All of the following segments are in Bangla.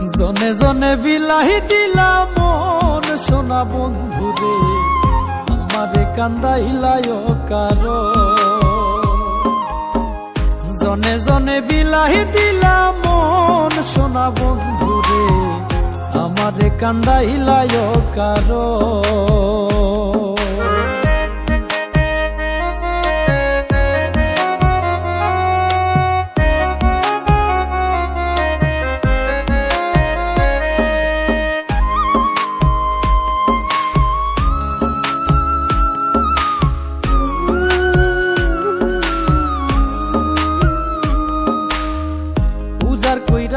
জনে জনে বিলাহি দিলা মন সোনা বন্ধু রে আমারে কান্দাইলায় কারও। জনে জনে বিলাহি দিলা মন সোনা বন্ধু রে আমারে কান্দাইলায় কারও।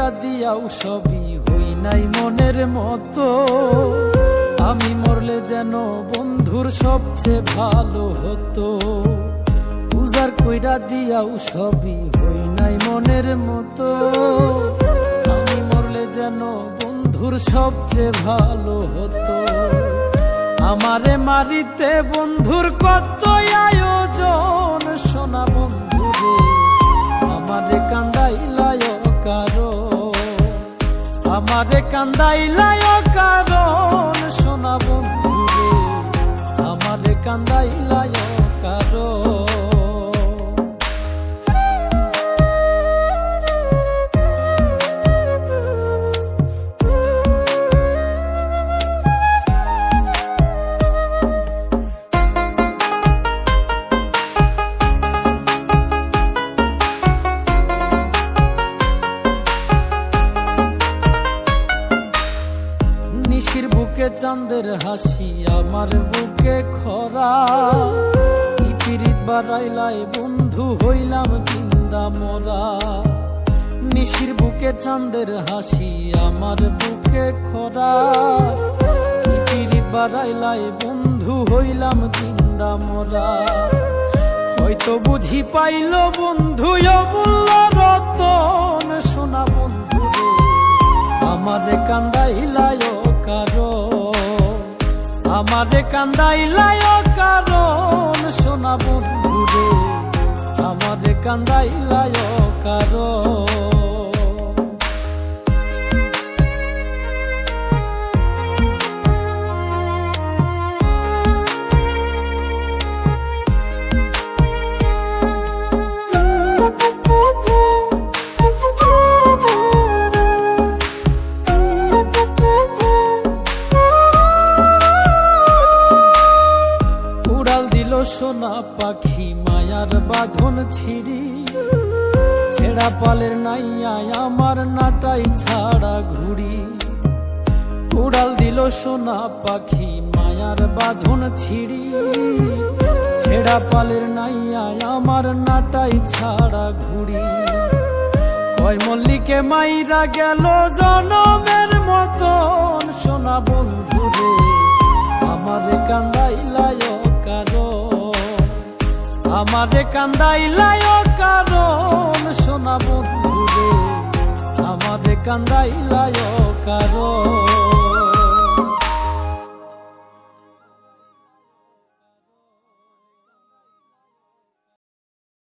কইরা দিয়াও সবই হই নাই মনের মতো। আমি মরলে যেন বন্ধুর সবচেয়ে ভালো হতো। পূজার কইরা দিয়াও সবই হই নাই মনের মতো। আমি মরলে যেন বন্ধুর সবচেয়ে ভালো হতো। আমারে মারিতে বন্ধুর কত আয়োজন আমারে কান্দাইলায় কারণ সোনা বন্ধু রে আমারে কান্দাইলায় কারও বুকে চাঁদের হাসি, আমার বুকে খরা। পিরিত বাড়াইলাই বন্ধু, হইলাম চিন্দা মরা। নিশির বুকে চাঁদের হাসি, আমার বুকে খরা। পিরিত বাড়াইলাই বন্ধু, হইলাম চিন্দা মোরা। হয়তো বুঝি পাইল বন্ধু, অমূল্য রতন। সোনা বন্ধু আমারে কান্দাইলায় কারও আমারে কান্দাইলায় কারণ সোনা বন্ধু রে আমারে কান্দাইলায় কারও সোনা পাখি মায়ার বাঁধন ছিড়ি। ছেঁড়া পালের নাইয়ায় আমার নাটাই ছাড়া ঘুড়ি। উড়াল দিল সোনা পাখি মায়ার বাঁধন ছিড়ি। ছেঁড়া পালের নাইয়ায় আমার নাটাই ছাড়া ঘুড়ি। কয় মল্লিকে মাইরা গেল জনমের মতন। সোনা বন্ধু রে আমারে কান্দাইলায় কারও আমারে কান্দাইলায় কারণ সোনা বন্ধু রে আমারে কান্দাইলায় কারও